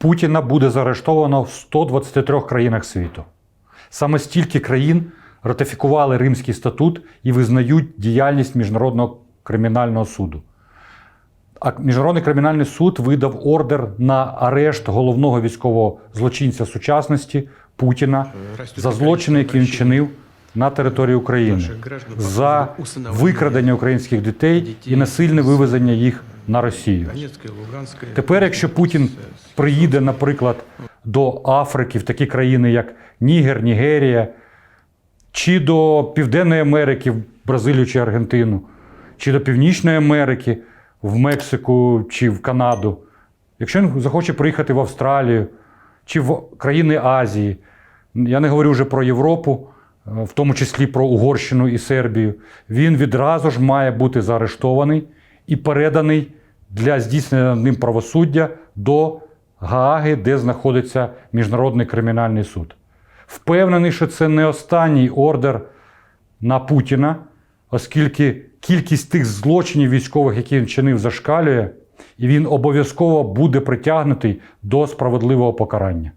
Путіна буде заарештовано в 123 країнах світу. Саме стільки країн ратифікували Римський статут і визнають діяльність Міжнародного кримінального суду. А Міжнародний кримінальний суд видав ордер на арешт головного військового злочинця сучасності Путіна за злочини, які він чинив на території України, за викрадення українських дітей і насильне вивезення їх на Росію. Тепер, якщо Путін приїде, наприклад, до Африки, в такі країни, як Нігер, Нігерія, чи до Південної Америки, в Бразилію чи Аргентину, чи до Північної Америки, в Мексику чи в Канаду, якщо він захоче приїхати в Австралію чи в країни Азії, я не говорю вже про Європу, в тому числі про Угорщину і Сербію, він відразу ж має бути заарештований і переданий для здійснення ним правосуддя до Гааги, де знаходиться Міжнародний кримінальний суд. Впевнений, що це не останній ордер на Путіна, оскільки кількість тих злочинів військових, які він чинив, зашкалює, і він обов'язково буде притягнутий до справедливого покарання.